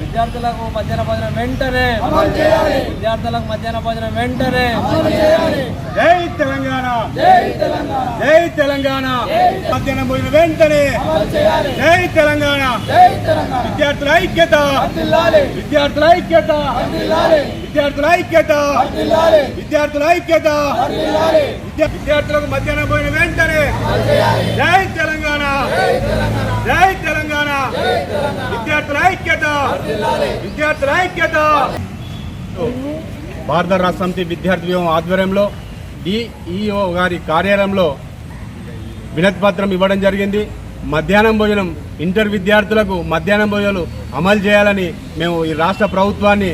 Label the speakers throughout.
Speaker 1: విద్యార్థులకు మధ్యాహ్న భోజనం వెంటనే. విద్యార్థులకు మధ్యాహ్న భోజనం వెంటనే.
Speaker 2: జై తెలంగాణ. జై తెలంగాణ. మధ్యాహ్నం పోయిన వెంటనే. జై తెలంగాణ. విద్యార్థుల ఐక్యత. విద్యార్థుల ఐక్యత. విద్యార్థుల ఐక్యత. విద్యార్థుల ఐక్యత. విద్యా- విద్యార్థులకు మధ్యాహ్నం పోయిన వెంటనే. జై తెలంగాణ జై తెలంగాణ విద్యార్థుల ఐక్యత! విద్యార్థుల ఐక్యత! భారత రాష్ట్ర సమితి విద్యార్థి వ్యూహం ఆధ్వర్యంలో డిఈఓ గారి కార్యాలయంలో వినతిపత్రం ఇవ్వడం జరిగింది. మధ్యాహ్నం భోజనం ఇంటర్ విద్యార్థులకు మధ్యాహ్నం భోజనాలు అమలు చేయాలని మేము ఈ రాష్ట్ర ప్రభుత్వాన్ని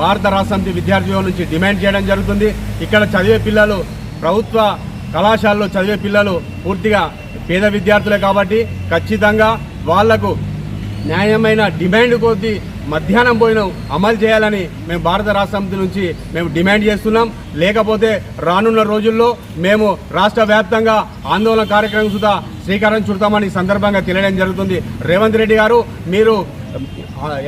Speaker 2: భారత రాష్ట్ర సమితి విద్యార్థి వ్యూహం నుంచి డిమాండ్ చేయడం జరుగుతుంది. ఇక్కడ చదివే పిల్లలు ప్రభుత్వ కళాశాలలో చదివే పిల్లలు పూర్తిగా పేద విద్యార్థులే కాబట్టి ఖచ్చితంగా వాళ్ళకు న్యాయమైన డిమాండ్ కొద్దీ మధ్యాహ్నం భోజనం అమలు చేయాలని మేము భారత రాష్ట్ర సమితి నుంచి మేము డిమాండ్ చేస్తున్నాం. లేకపోతే రానున్న రోజుల్లో మేము రాష్ట్ర వ్యాప్తంగా ఆందోళన కార్యక్రమం సుధా శ్రీకారం చుడతామని సందర్భంగా తెలియడం జరుగుతుంది. రేవంత్ రెడ్డి గారు మీరు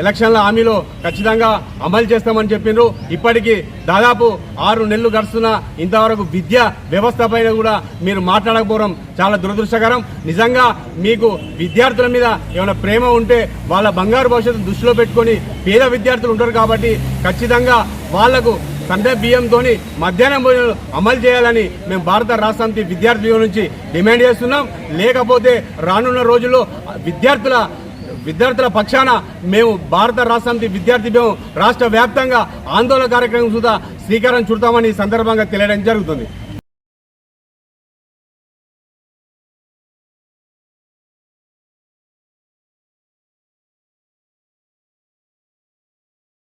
Speaker 2: ఎలక్షన్ల హామీలో ఖచ్చితంగా అమలు చేస్తామని చెప్పిండ్రు. ఇప్పటికీ దాదాపు ఆరు నెలలు గడుస్తున్న ఇంతవరకు విద్య వ్యవస్థ పైన కూడా మీరు మాట్లాడకపోవడం చాలా దురదృష్టకరం. నిజంగా మీకు విద్యార్థుల మీద ఏమైనా ప్రేమ ఉంటే వాళ్ళ బంగారు భవిష్యత్తు దృష్టిలో పెట్టుకొని పేద విద్యార్థులు ఉంటారు కాబట్టి ఖచ్చితంగా వాళ్ళకు సండే బియ్యంతో మధ్యాహ్నం భోజనం అమలు చేయాలని మేము భారత రాష్ట్రానికి విద్యార్థుల విద్యార్థి నుంచి డిమాండ్ చేస్తున్నాం. లేకపోతే రానున్న రోజుల్లో విద్యార్థుల విద్యార్థుల పక్షాన మేము భారత రాష్ట్రానికి విద్యార్థి మేము రాష్ట్ర వ్యాప్తంగా ఆందోళన కార్యక్రమం సుధా శ్రీకారం చుడతామని ఈ సందర్భంగా తెలియడం జరుగుతుంది.